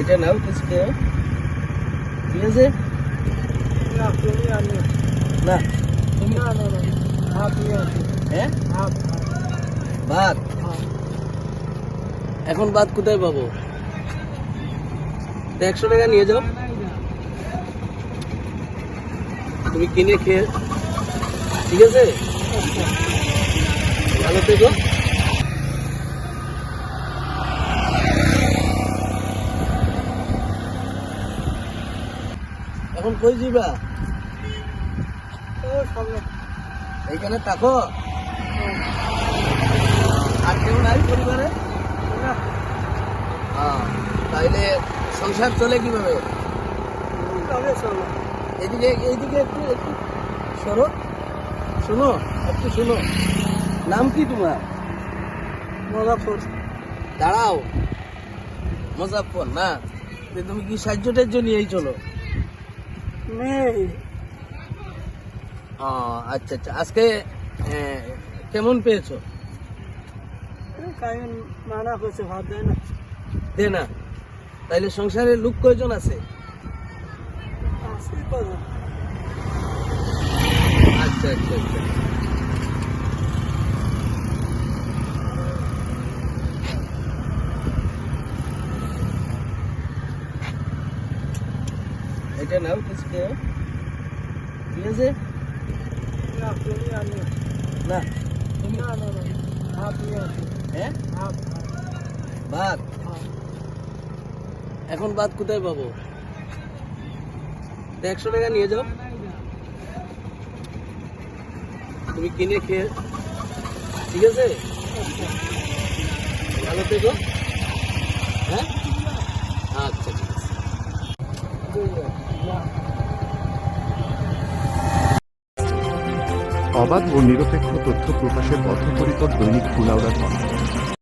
এটা নাও কিছু খেয়ে। ঠিক আছে? না। তুমি আনি না তুমি না না না ভাত নিয়ে হ্যাঁ? ভাত ভাত এখন ভাত কোথায় পাবো? একশো টাকা নিয়ে যাও। তুমি কিনে খেয়ে। ঠিক আছে? ভালো থেকো। এখন কই যাবা এইখানে থাকো। আর কেউ নাই পরিবারে? তাইলে সংসার চলে কীভাবে? এদিকে এইদিকে একটু একটু সরো। শোনো একটু শোনো। নাম কি তোমার? মোজাফর। দাঁড়াও। মজাফর না? তুমি কি সাহায্য টাহ্য নিয়েই চলো। নেই। আচ্ছা আচ্ছা। আজকে কেমন পেয়েছ? মানা করছে ভাত দেয় না। দে না? তাইলে সংসারে লোক কয়জন আছে? আচ্ছা আচ্ছা আচ্ছা। এটা নাও কিছু খেয়ে। ঠিক আছে? না। হ্যাঁ? ভাত। এখন ভাত কোথায় পাবো? একশো টাকা নিয়ে যাও। তুমি কিনে খেয়ে। ঠিক আছে? ভালো থেকো। হ্যাঁ আচ্ছা ঠিক আছে অবাধ ও নিরপেক্ষ তথ্য প্রকাশের বদ্ধপরিকর দৈনিক কুলাউড়া সংবাদ